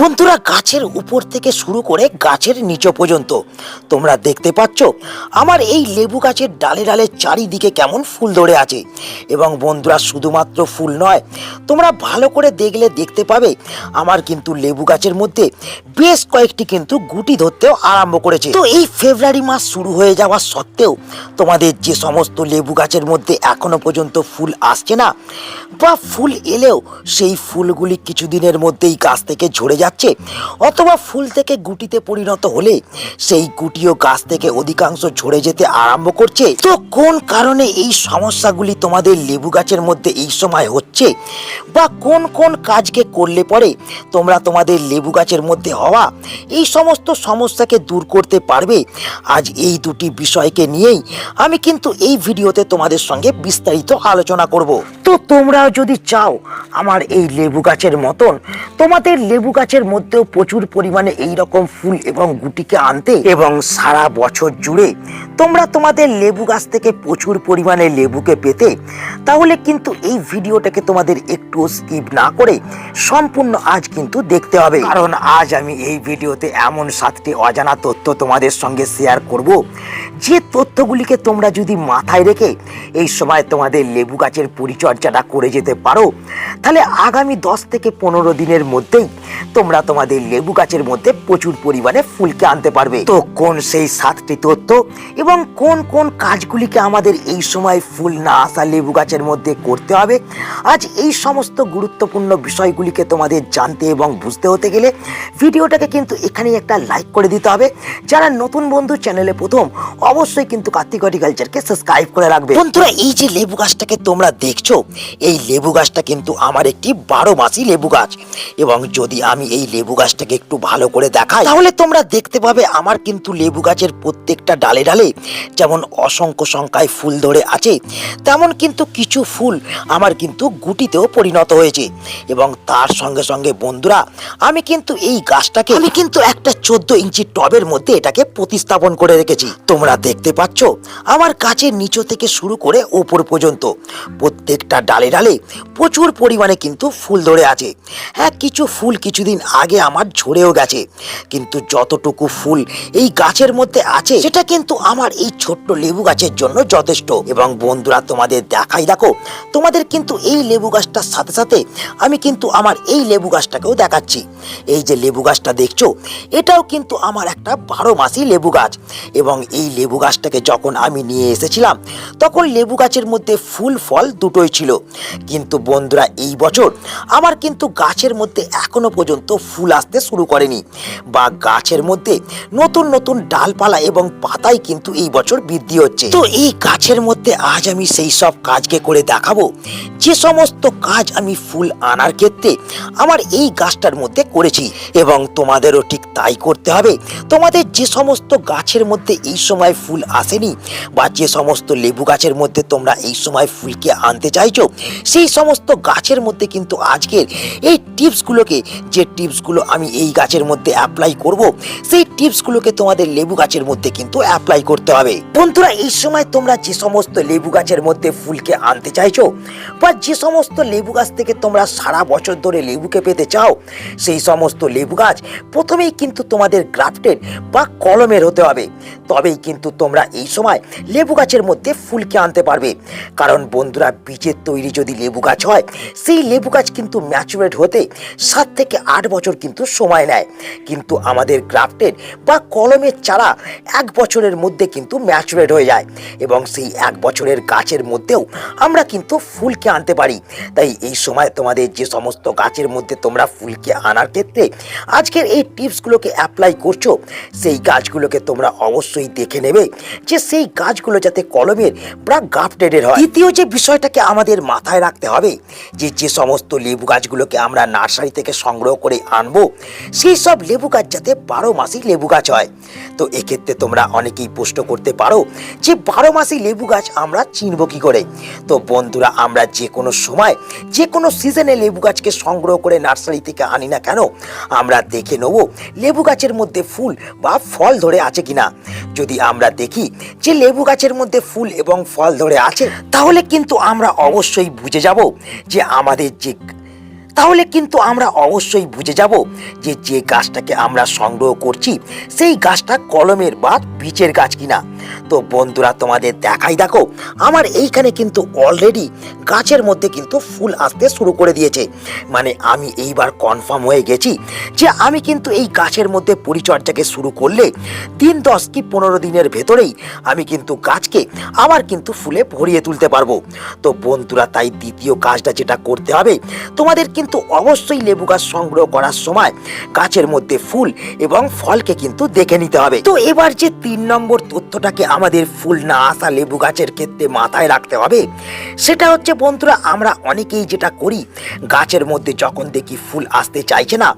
বন্ধুরা, গাছের উপর থেকে শুরু করে গাছের নিচ পর্যন্ত। তোমরা দেখতে পাচ্ছ, আমার এই লেবু গাছের ডালে ডালে চারিদিকে কেমন ফুল ধরে আছে। এবং বন্ধুরা, শুধুমাত্র ফুল নয়, তোমরা ভালো করে দেখলে দেখতে পাবে, আমার কিন্তু লেবু গাছের মধ্যে বেশ কয়েকটি কিন্তু গুটি ধরতেও আরম্ভ করেছে। তো এই ফেব্রুয়ারি মাস শুরু হয়ে যাওয়া সত্ত্বেও, তোমাদের যে সমস্ত লেবু গাছের মধ্যে এখনও পর্যন্ত ফুল আসছে না, বা ফুল এলেও সেই ফুলগুলি কিছুদিনের মধ্যেই গাছ থেকে ঝরে যাচ্ছে, অথবা ফুল থেকে গুটিতে পরিণত হলে সেই গুটিও গাছ থেকে অধিকাংশ ঝরে যেতে আরম্ভ করছে। তো কোন কারণে এই সমস্যাগুলি তোমাদের লেবু গাছের মধ্যে এই সময় হচ্ছে? বা কোন কোন কাজকে করলে পরে তোমরা তোমাদের লেবু গাছের মধ্যে হওয়া এই সমস্ত সমস্যাকে দূর করতে পারবে? আজ এই দুটি বিষয়কে নিয়েই আমি কিন্তু এই ভিডিওতে তোমাদের সঙ্গে বিস্তারিত আলোচনা করব। তো তোমরাও যদি চাও আমার এই লেবু গাছের মতন তোমাদের লেবু গাছের মধ্যেও প্রচুর পরিমাণে এই রকম ফুল এবং গুটিকে আনতে এবং সারা বছর জুড়ে তোমরা তোমাদের লেবু গাছ থেকে প্রচুর পরিমাণে লেবুকে পেতে, তাহলে কিন্তু এই ভিডিওটাকে তোমাদের একটু স্কিপ না করে সম্পূর্ণ আজ কিন্তু দেখতে হবে। কারণ আজ আমি এই ভিডিওতে এমন সাতটি অজানা তথ্য তোমাদের সঙ্গে শেয়ার করব, যে তথ্যগুলিকে তোমরা যদি মাথায় রেখে এই সময় তোমাদের লেবু গাছের পরিচর্যাটা করে যেতে পারো, তাহলে আগামী দশ থেকে পনেরো দিনের মধ্যেই তোমরা তোমাদের লেবু গাছের মধ্যে প্রচুর পরিমাণে ফুলকে আনতে পারবে। তো কোন সেই সাতটি তথ্য এবং কোন কোন কাজগুলিকে আমাদের এই সময় ফুল না আসা লেবু গাছের মধ্যে করতে হবে, আজ এই সমস্ত গুরুত্বপূর্ণ বিষয়গুলিকে তোমাদের জানতে এবং বুঝতে হতে গেলে ভিডিওটাকে কিন্তু এখানেই একটা লাইক করে দিতে হবে। যারা নতুন বন্ধু চ্যানেলে প্রথম, অবশ্যই কিন্তু কার্তিক হর্টিকালচারকে সাবস্ক্রাইব করে রাখবে। বন্ধুরা, এই যে লেবু গাছটাকে তোমরা দেখছ, এই লেবু গাছটা কিন্তু আমার একটি বারো মাসি লেবু গাছ। এবং যদি আমি এই লেবু গাছটাকে একটু ভালো করে দেখাই। তাহলে তোমরা দেখতে পাবে আমার কিন্তু লেবু গাছের প্রত্যেকটা ডালে ডালে যেমন অসংখ্য সংখ্যায় ফুল ধরে আছে, তেমন কিন্তু কিছু ফুল আমার কিন্তু গুটিতেও পরিণত হয়েছে। এবং তার সঙ্গে সঙ্গে বন্ধুরা, আমি কিন্তু এই গাছটাকে আমি কিন্তু একটা চোদ্দ ইঞ্চি টবের মধ্যে এটাকে প্রতিস্থাপন করে রেখেছি। তোমরা দেখতে পাচ্ছ, আমার গাছের নিচু থেকে শুরু করে ওপর পর্যন্ত প্রত্যেকটা ডালে ডালে প্রচুর পরিমাণে কিন্তু ফুল ধরে আছে। হ্যাঁ কিছু ফুল কিছুদিন আগে আমার ঝরেও গেছে। কিন্তু যতটুকু ফুল এই গাছের মধ্যে আছে, সেটা কিন্তু আমার এই ছোট্ট লেবু গাছের জন্য যথেষ্ট। এবং বন্ধুরা, তোমাদের দেখাই দেখো, তোমাদের কিন্তু এই লেবু গাছটার সাথে সাথে আমি কিন্তু আমার এই লেবু গাছটাকেও দেখাচ্ছি। এই যে লেবু গাছটা দেখছ, এটাও কিন্তু আমার একটা বারো মাসি লেবু গাছ। এবং এই লেবু গাছটাকে যখন আমি নিয়ে এসেছিলাম, তখন লেবু গাছের মধ্যে ফুল ফল দুটোই ছিল। কিন্তু বন্ধুরা, এই বছর আমার কিন্তু গাছের মধ্যে এখনও পর্যন্ত ফুল আসতে শুরু করেনি। বা গাছের মধ্যে নতুন নতুন ডালপালা এবং পাতাই কিন্তু এই বছর বৃদ্ধি হচ্ছে। তো এই গাছের মধ্যে আজ আমি সেই সব কাজকে করে দেখাবো। যে সমস্ত কাজ আমি ফুল আনার ক্ষেত্রে আমার এই গাছটার মধ্যে করেছি এবং তোমাদেরও ঠিক তাই করতে হবে। তোমাদের যে সমস্ত গাছের মধ্যে এই সময় ফুল আসেনি বা যে সমস্ত লেবু গাছের মধ্যে তোমরা এই সময় ফুলকে আনতে চাইছো, সেই সমস্ত গাছের মধ্যে কিন্তু আজকের এই টিপসগুলোকে যে টিপসগুলো আমি এই গাছের মধ্যে অ্যাপ্লাই করব। সেই টিপসগুলোকে তোমাদের লেবু গাছের মধ্যে কিন্তু অ্যাপ্লাই করতে হবে। বন্ধুরা, এই সময় তোমরা যে সমস্ত লেবু গাছের মধ্যে ফুলকে আনতে চাইছো বা যে সমস্ত লেবু গাছ থেকে তোমরা সারা বছর ধরে লেবুকে পেতে চাও, সেই সমস্ত লেবু গাছ প্রথমেই কিন্তু তোমাদের গ্রাফটেড বা কলমের হতে হবে। তবেই কিন্তু তোমরা এই সময় লেবু গাছের মধ্যে ফুলকে আনতে পারবে। কারণ বন্ধুরা, বীজের তৈরি যদি লেবু গাছ হয়, সেই লেবু গাছ কিন্তু ম্যাচুরেট হতে সাত থেকে আট বছর কিন্তু সময় নেয়। কিন্তু আমাদের গ্রাফটেড বা কলমের চারা এক বছরের মধ্যে কিন্তু ম্যাচুরেট হয়ে যায় এবং সেই এক বছরের গাছের মধ্যেও আমরা কিন্তু ফুলকে আনতে পারি। তাই এই সময় তোমাদের যে সমস্ত গাছের মধ্যে তোমরা ফুলকে আনার ক্ষেত্রে আজকের এই টিপসগুলোকে অ্যাপ্লাই করছ, সেই গাছগুলোকে তোমরা অবশ্যই দেখে নেবে যে সেই গাছগুলো যাতে কলমের বা গাফটেডের হয়। দ্বিতীয় যে বিষয়টাকে আমাদের মাথায় রাখতে হবে যে যে সমস্ত লেবু গাছগুলোকে আমরা নার্সারি থেকে সংগ্রহ করে আনব। সেই সব লেবু গাছ যাতে বারো মাসই লেবু গাছ হয়। তো এক্ষেত্রে তোমরা অনেকেই প্রশ্ন করতে পারো যে বারো মাসি লেবু গাছ আমরা চিনব কি করে? তো বন্ধুরা, আমরা যে কোনো সময়, যে কোনো সিজনে লেবু গাছকে সংগ্রহ করে নার্সারি থেকে আনি না কেন, আমরা দেখে নেব লেবু গাছের মধ্যে ফুল বা ফল ধরে আছে কিনা। যদি আমরা দেখি যে লেবু গাছের মধ্যে ফুল এবং ফল ধরে আছে, তাহলে কিন্তু আমরা অবশ্যই বুঝে যাব যে আমাদের যে তাহলে কিন্তু আমরা অবশ্যই বুঝে যাব যে যে গাছটাকে আমরা সংগ্রহ করছি, সেই গাছটা কলমের বা বীচের গাছ কিনা। তো বন্ধুরা, তোমাদের দেখাই দেখো, আমার এইখানে কিন্তু অলরেডি গাছের মধ্যে কিন্তু ফুল আসতে শুরু করে দিয়েছে। মানে আমি এইবার কনফার্ম হয়ে গেছি যে আমি কিন্তু এই গাছের মধ্যে পরিচর্যাকে শুরু করলে দিন দশ কি পনেরো দিনের ভেতরেই আমি কিন্তু গাছকে আবার কিন্তু ফুলে ভরিয়ে তুলতে পারব। তো বন্ধুরা, তাই দ্বিতীয় কাজটা যেটা করতে হবে, তোমাদের কিন্তু অবশ্যই লেবু গাছ সংগ্রহ করার সময় গাছের মধ্যে ফুল এবং ফলকে কিন্তু দেখে নিতে হবে। তো এবার যে তিন নম্বর তথ্যটাকে আমাদের ফুল না আসা লেবু গাছের ক্ষেত্রে মাথায় রাখতে হবে, সেটা হচ্ছে বন্ধুরা আমরা অনেকেই যেটা করি, গাছের মধ্যে যখন দেখি ফুল আসতে চাইছে না,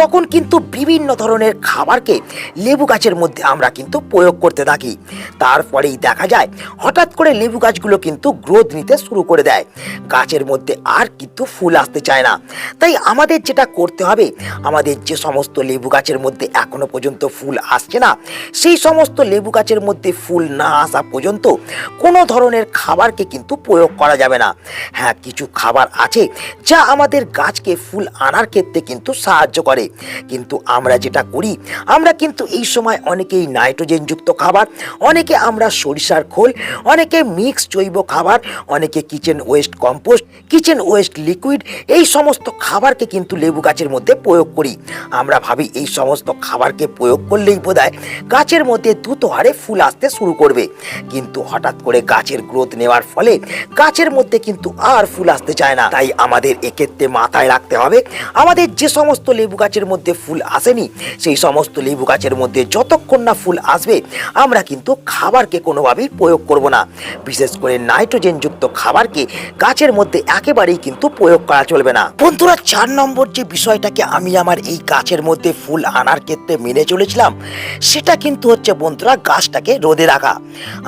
তখন কিন্তু বিভিন্ন ধরনের খাবারকে লেবু গাছের মধ্যে আমরা কিন্তু প্রয়োগ করতে থাকি। তারপরেই দেখা যায়, হঠাৎ করে লেবু গাছগুলো কিন্তু গ্রোথ নিতে শুরু করে দেয়। গাছের মধ্যে আর কিন্তু ফুল আসতে চায় না। তাই আমাদের যেটা করতে হবে, আমাদের যে সমস্ত লেবু গাছের মধ্যে এখনও পর্যন্ত ফুল আসছে না, সেই সমস্ত লেবু গাছের মধ্যে ফুল না আসা পর্যন্ত কোনো ধরনের খাবারকে কিন্তু প্রয়োগ করা যাবে না। হ্যাঁ কিছু খাবার আছে যা আমাদের গাছকে ফুল আনার ক্ষেত্রে কিন্তু সাহায্য করে। কিন্তু আমরা যেটা করি, আমরা কিন্তু এই সময় অনেকেই নাইট্রোজেনযুক্ত খাবার, অনেকে আমরা সরিষার খোল, অনেকে মিক্স জৈব খাবার, অনেকে kitchen waste compost, kitchen waste liquid, এই সমস্ত খাবারকে কিন্তু লেবু গাছের মধ্যে প্রয়োগ করি। আমরা ভাবি এই সমস্ত খাবারকে প্রয়োগ করলেই বোধহয় গাছের মধ্যে দ্রুত হারে ফুল আসতে শুরু করবে। কিন্তু হঠাৎ করে গাছের গ্রোথ নেওয়ার ফলে গাছের মধ্যে কিন্তু আর ফুল আসতে চায় না। তাই আমাদের এক্ষেত্রে মাথায় রাখতে হবে, আমাদের যে সমস্ত লেবু গাছের মধ্যে ফুল আসেনি, সেই সমস্ত লেবু গাছের মধ্যে যতক্ষণ না ফুল আসবে, আমরা কিন্তু খাবারকে কোনোভাবেই প্রয়োগ করব না। বিশেষ করে নাইট্রোজেনযুক্ত খাবারকে গাছের মধ্যে একেবারেই কিন্তু প্রয়োগ করা চলবে না। বন্ধুরা, চার নম্বর যে বিষয়টাকে আমি আমার এই গাছের মধ্যে ফুল আনার ক্ষেত্রে মেনে চলেছিলাম, সেটা কিন্তু হচ্ছে বন্ধুরা গাছটাকে রোদে রাখা।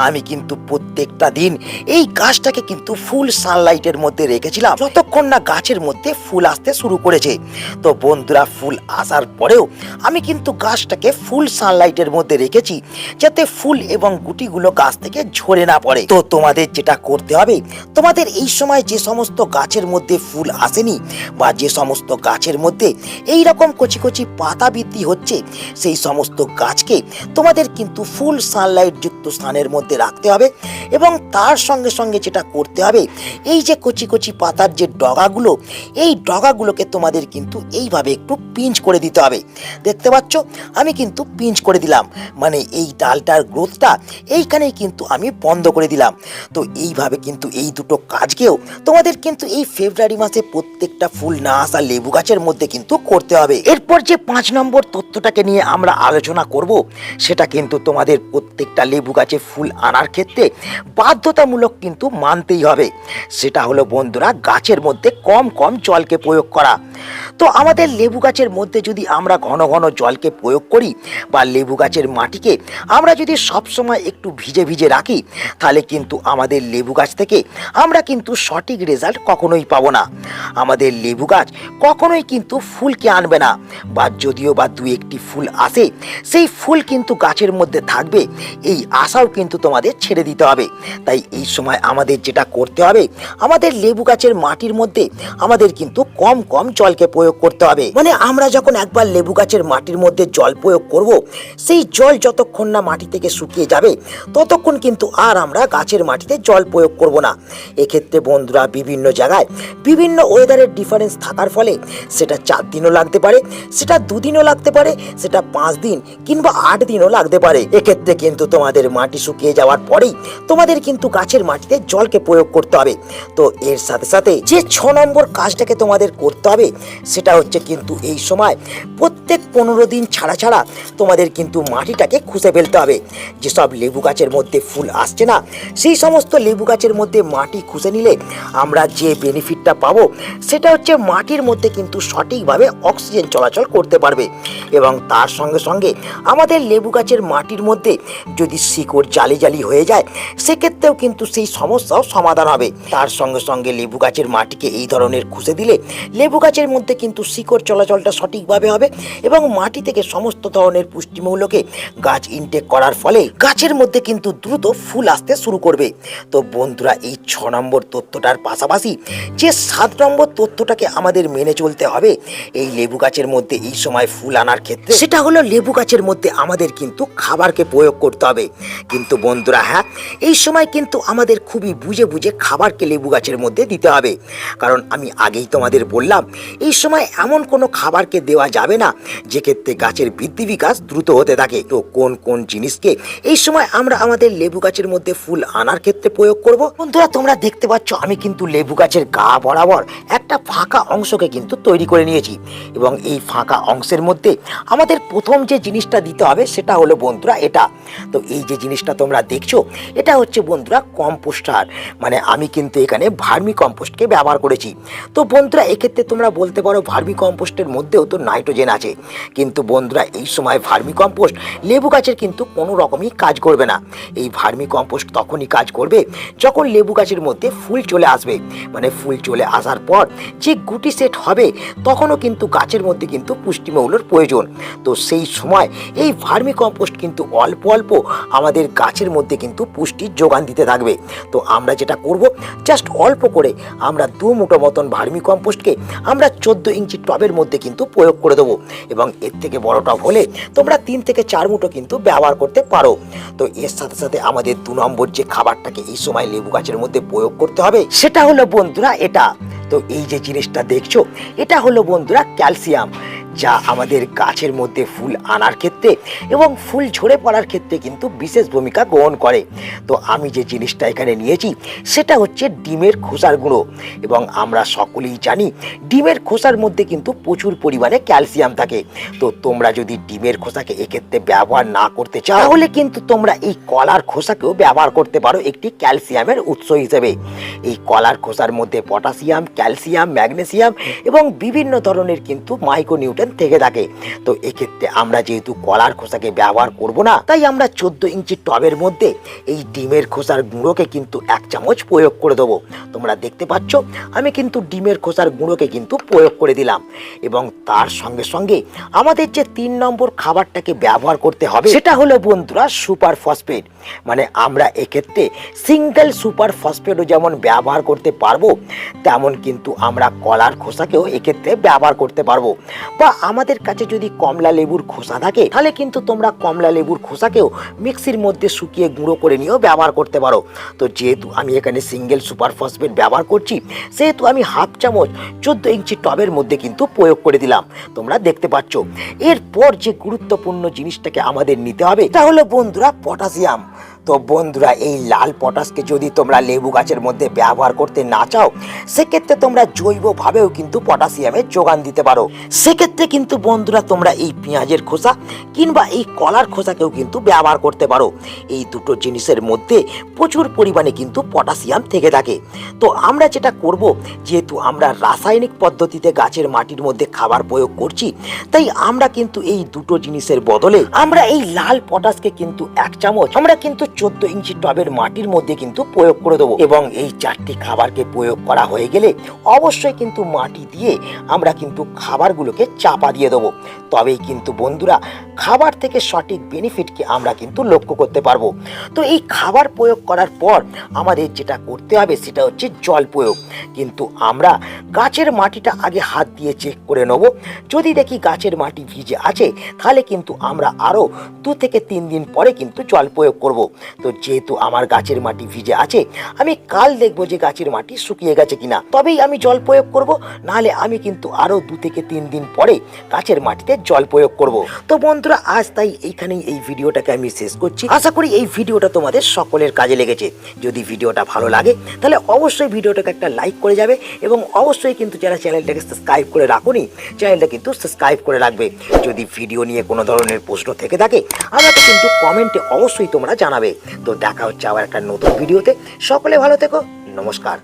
আমি কিন্তু প্রত্যেকটা দিন এই গাছটাকে কিন্তু ফুল সানলাইটের মধ্যে রেখেছিলাম, যতক্ষণ না গাছের মধ্যে ফুল আসতে শুরু করেছে। তো বন্ধুরা, ফুল আসার পরেও আমি কিন্তু গাছটাকে ফুল সানলাইটের মধ্যে রেখেছি, যাতে ফুল এবং গুটিগুলো গাছ থেকে ঝরে না পড়ে। তো তোমাদের যেটা করতে হবে, তোমাদের এই সময় যে সমস্ত গাছের মধ্যে ফুল আসেনি বা যে সমস্ত গাছের মধ্যে এই রকম কচি কচি পাতা বৃদ্ধি হচ্ছে, সেই সমস্ত গাছকে তোমাদের কিন্তু ফুল সানলাইট যুক্ত স্থানের মধ্যে রাখতে হবে এবং তার সঙ্গে সঙ্গে যেটা করতে হবে, এই যে কচি কচি পাতার যে ডগাগুলো, এই ডগাগুলোকে তোমাদের কিন্তু এইভাবে একটু পিঞ্চ করে দিতে হবে। দেখতে পাচ্ছ? আমি কিন্তু পিঞ্চ করে দিলাম। মানে এই ডালটার গ্রোথটা এইখানেই কিন্তু আমি বন্ধ করে দিলাম। তো এইভাবে কিন্তু এই দুটো কাজকেও তোমাদের কিন্তু এই ফেব্রুয়ারি মাসে প্রত্যেকটা ফুল না আসা লেবু গাছের মধ্যে কিন্তু করতে হবে। এরপর যে পাঁচ নম্বর তথ্যটাকে নিয়ে আমরা আলোচনা করব, সেটা কিন্তু তোমাদের প্রত্যেকটা লেবু গাছে ফুল আনার ক্ষেত্রে বাধ্যতামূলক কিন্তু মানতেই হবে। সেটা হলো বন্ধুরা, গাছের মধ্যে কম কম জলকে প্রয়োগ করা। তো আমাদের লেবু গাছের মধ্যে যদি আমরা ঘন ঘন জলকে প্রয়োগ করি বা লেবু গাছের মাটিকে আমরা যদি সবসময় একটু ভিজে ভিজে রাখি, তাহলে কিন্তু আমাদের লেবু গাছ থেকে আমরা কিন্তু সঠিক রেজাল্ট কখনোই পাবো না। আমাদের লেবু গাছ কখনোই কিন্তু ফুলকে আনবে না। বা যদিও বা দু একটি ফুল আসে, সেই ফুল কিন্তু গাছের মধ্যে থাকবে, এই আশাও কিন্তু তোমাদের ছেড়ে দিতে হবে। তাই এই সময় আমাদের যেটা করতে হবে, আমাদের লেবু গাছের মাটির মধ্যে আমাদের কিন্তু কম কম জলকে প্রয়োগ করতে হবে। মানে আমরা যখন একবার লেবু গাছের মাটির মধ্যে জল প্রয়োগ করব, সেই জল যতক্ষণ না মাটি থেকে শুকিয়ে যাবে, ততক্ষণ কিন্তু আর আমরা গাছের মাটিতে জল প্রয়োগ করব না। এক্ষেত্রে বন্ধুরা বিভিন্ন জায়গায় বিভিন্ন ওয়েদারের ডিফারেন্স থাকার ফলে সেটা চার দিনও লাগতে পারে, সেটা দুদিনও লাগতে পারে, সেটা পাঁচ দিন কিংবা আট দিনও লাগতে পারে। এক্ষেত্রে কিন্তু তোমাদের মাটি শুকিয়ে যাওয়ার পরেই তোমাদের কিন্তু গাছের মাটিতে জলকে প্রয়োগ করতে হবে। তো এর সাথে সাথে যে ছ নম্বর কাজটাকে তোমাদের করতে হবে, সেটা হচ্ছে কিন্তু এই সময় প্রত্যেক পনেরো দিন ছাড়া ছাড়া তোমাদের কিন্তু মাটিটাকে খুঁজে ফেলতে হবে। যেসব লেবু গাছের মধ্যে ফুল আসছে না, সেই সমস্ত লেবু গাছের মধ্যে মাটি খুঁজে নিলে আমরা যে বেনিফিটটা পাবো, সেটা হচ্ছে মাটির মধ্যে কিন্তু সঠিকভাবে অক্সিজেন চলাচল করতে পারবে। এবং তার সঙ্গে সঙ্গে আমাদের লেবু গাছের মাটির মধ্যে যদি শিকড় জালি জালি হয়ে যায়, সেক্ষেত্রেও কিন্তু সেই সমস্যাও সমাধান হবে। তার সঙ্গে সঙ্গে লেবু গাছের মাটিকে এই ধরনের খুঁজে দিলে লেবু গাছের মধ্যে কিন্তু শিকড় চলাচলটা সঠিকভাবে হবে এবং মাটি থেকে সমস্ত ধরনের পুষ্টিমূলকে গাছ ইনটেক করার ফলে গাছের মধ্যে কিন্তু দ্রুত ফুল আসতে শুরু করবে। তো বন্ধুরা, এই ছ নম্বর তথ্যটার পাশাপাশি যে সাত নম্বর তথ্যটা শর্তটাকে আমাদের মেনে চলতে হবে। এই লেবু গাছের মধ্যে এই সময় ফুল আনার ক্ষেত্রে সেটা হলো লেবু গাছের মধ্যে আমাদের কিন্তু খাবারকে প্রয়োগ করতে হবে। কিন্তু বন্ধুরা হ্যাঁ এই সময় কিন্তু আমাদের খুবই বুঝে বুঝে খাবারকে লেবু গাছের মধ্যে দিতে হবে। কারণ আমি আগেই তোমাদের বললাম, এই সময় এমন কোনো খাবারকে দেওয়া যাবে না, যে ক্ষেত্রে গাছের বৃদ্ধি বিকাশ দ্রুত হতে থাকে। তো কোন কোন জিনিসকে এই সময় আমরা আমাদের লেবু গাছের মধ্যে ফুল আনার ক্ষেত্রে প্রয়োগ করব? বন্ধুরা, তোমরা দেখতে পাচ্ছ, আমি কিন্তু লেবু গাছের গা বরাবর একটা ফাঁকা অংশকে কিন্তু তৈরি করে নিয়েছি। এবং এই ফাঁকা অংশের মধ্যে আমাদের প্রথম যে জিনিসটা দিতে হবে সেটা হলো বন্ধুরা এটা। তো এই যে জিনিসটা তোমরা দেখছ, এটা হচ্ছে বন্ধুরা কম্পোস্টার। মানে আমি কিন্তু এখানে ভার্মি কম্পোস্টকে ব্যবহার করেছি। তো বন্ধুরা এক্ষেত্রে তোমরা বলতে পারো ভার্মি কম্পোস্টের মধ্যেও তো নাইট্রোজেন আছে। কিন্তু বন্ধুরা এই সময় ভার্মি কম্পোস্ট লেবু গাছের কিন্তু কোনো রকমই কাজ করবে না। এই ভার্মি কম্পোস্ট তখনই কাজ করবে যখন লেবু গাছের মধ্যে ফুল চলে আসবে। মানে ফুল চলে আসার পর যে গুটি সেট হবে, তখনও কিন্তু গাছের মধ্যে কিন্তু পুষ্টিমৌলের প্রয়োজন। তো সেই সময় এই ভার্মি কম্পোস্ট কিন্তু অল্প অল্প আমাদের গাছের মধ্যে কিন্তু পুষ্টির যোগান দিতে থাকবে। তো আমরা যেটা করব জাস্ট অল্প করে আমরা দু মুঠো মতন ভার্মি কম্পোস্টকে আমরা চোদ্দ ইঞ্চি টবের মধ্যে কিন্তু প্রয়োগ করে দেবো এবং এর থেকে বড় টব হলে তোমরা তিন থেকে চার মুঠো কিন্তু ব্যবহার করতে পারো। তো এর সাথে সাথে আমাদের দু নম্বর যে খাবারটাকে এই সময় লেবু গাছের মধ্যে প্রয়োগ করতে হবে, সেটা হলো বন্ধুরা এটা। তো এই যে জিনিসটা দেখছ এটা হলো বন্ধুরা ক্যালসিয়াম। যা আমাদের গাছের মধ্যে ফুল আনার ক্ষেত্রে এবং ফুল ঝরে পড়ার ক্ষেত্রে কিন্তু বিশেষ ভূমিকা গ্রহণ করে। তো আমি যে জিনিসটা এখানে নিয়েছি, সেটা হচ্ছে ডিমের খোসার গুঁড়ো। এবং আমরা সকলেই জানি, ডিমের খোসার মধ্যে কিন্তু প্রচুর পরিমাণে ক্যালসিয়াম থাকে। তো তোমরা যদি ডিমের খোসাকে এক্ষেত্রে ব্যবহার না করতে চাও, তাহলে কিন্তু তোমরা এই কলার খোসাকেও ব্যবহার করতে পারো একটি ক্যালসিয়ামের উৎস হিসেবে। এই কলার খোসার মধ্যে পটাশিয়াম, ক্যালসিয়াম, ম্যাগনেসিয়াম এবং বিভিন্ন ধরনের কিন্তু মাইক্রোনিউট্রেন থেকে থাকে। তো এক্ষেত্রে আমরা যেহেতু কলার খোসাকে ব্যবহার করব না, তাই আমরা চোদ্দ ইঞ্চি টবের মধ্যে এই ডিমের খোসার গুঁড়োকে কিন্তু এক চামচ প্রয়োগ করে দেবো। তোমরা দেখতে পাচ্ছ, আমি কিন্তু ডিমের খোসার গুঁড়োকে কিন্তু প্রয়োগ করে দিলাম। এবং তার সঙ্গে সঙ্গে আমাদের যে তিন নম্বর খাবারটাকে ব্যবহার করতে হবে, সেটা হলো বন্ধুরা সুপার ফসফেট। মানে আমরা এক্ষেত্রে সিঙ্গেল সুপার ফসফেটও যেমন ব্যবহার করতে পারব, তেমন কিন্তু আমরা কলার খোসাকেও এক্ষেত্রে ব্যবহার করতে পারব। বা আমাদের কাছে যদি কমলা লেবুর খোসা থাকে, তাহলে কিন্তু তোমরা কমলা লেবুর খোসাকেও মিক্সির মধ্যে শুকিয়ে গুঁড়ো করে নিয়েও ব্যবহার করতে পারো। তো যেহেতু আমি এখানে সিঙ্গেল সুপার ফসফেট ব্যবহার করছি, সেহেতু আমি হাফ চামচ চোদ্দ ইঞ্চি টবের মধ্যে কিন্তু প্রয়োগ করে দিলাম। তোমরা দেখতে পাচ্ছ, এরপর যে গুরুত্বপূর্ণ জিনিসটাকে আমাদের নিতে হবে, তা হলো বন্ধুরা পটাশিয়াম। তো বন্ধুরা, এই লাল পটাশকে যদি তোমরা লেবু গাছের মধ্যে ব্যবহার করতে না চাও, সেক্ষেত্রে তোমরা জৈবভাবেও কিন্তু পটাশিয়ামের যোগান দিতে পারো। সেক্ষেত্রে কিন্তু বন্ধুরা, তোমরা এই পেঁয়াজের খোসা কিংবা এই কলার খোসাকেও কিন্তু ব্যবহার করতে পারো। এই দুটো জিনিসের মধ্যে প্রচুর পরিমাণে কিন্তু পটাশিয়াম থেকে থাকে। তো আমরা যেটা করব, যেহেতু আমরা রাসায়নিক পদ্ধতিতে গাছের মাটির মধ্যে খাবার প্রয়োগ করছি, তাই আমরা কিন্তু এই দুটো জিনিসের বদলে আমরা এই লাল পটাশকে কিন্তু এক চামচ, আমরা কিন্তু চোদ্দ ইঞ্চি টবের মাটির মধ্যে কিন্তু প্রয়োগ করে দেবো এবং এই চারটি খাবারকে প্রয়োগ করা হয়ে গেলে অবশ্যই কিন্তু মাটি দিয়ে আমরা কিন্তু খাবারগুলোকে চাপা দিয়ে দেবো। তবেই কিন্তু বন্ধুরা খাবার থেকে সঠিক বেনিফিটকে আমরা কিন্তু লক্ষ্য করতে পারব। তো এই খাবার প্রয়োগ করার পর আমাদের যেটা করতে হবে সেটা হচ্ছে জল প্রয়োগ। কিন্তু আমরা গাছের মাটিটা আগে হাত দিয়ে চেক করে নেব। যদি দেখি গাছের মাটি ভিজে আছে, তাহলে কিন্তু আমরা আরও দু থেকে তিন দিন পরে কিন্তু জল প্রয়োগ করব। তো যেহেতু আমার গাছের মাটি ভিজে আছে, আমি কাল দেখব যে গাছের মাটি শুকিয়ে গেছে কিনা। তবেই আমি জল প্রয়োগ করব, নাহলে আমি কিন্তু আরও দু থেকে তিন দিন পরে গাছের মাটিতে জল প্রয়োগ করব। তো বন্ধুরা, আজ তাই এইখানেই এই ভিডিওটাকে আমি শেষ করছি। আশা করি এই ভিডিওটা তোমাদের সকলের কাজে লেগেছে। যদি ভিডিওটা ভালো লাগে, তাহলে অবশ্যই ভিডিওটাকে একটা লাইক করে যাবে এবং অবশ্যই কিন্তু যারা চ্যানেলটাকে সাবস্ক্রাইব করে রাখুনি, চ্যানেলটা কিন্তু সাবস্ক্রাইব করে রাখবে। যদি ভিডিও নিয়ে কোনো ধরনের প্রশ্ন থেকে থাকে, আমাকে কিন্তু কমেন্টে অবশ্যই তোমরা জানাবে। তো দেখা হচ্ছে আবার একটা নতুন ভিডিওতে। সকলে ভালো থেকো। নমস্কার।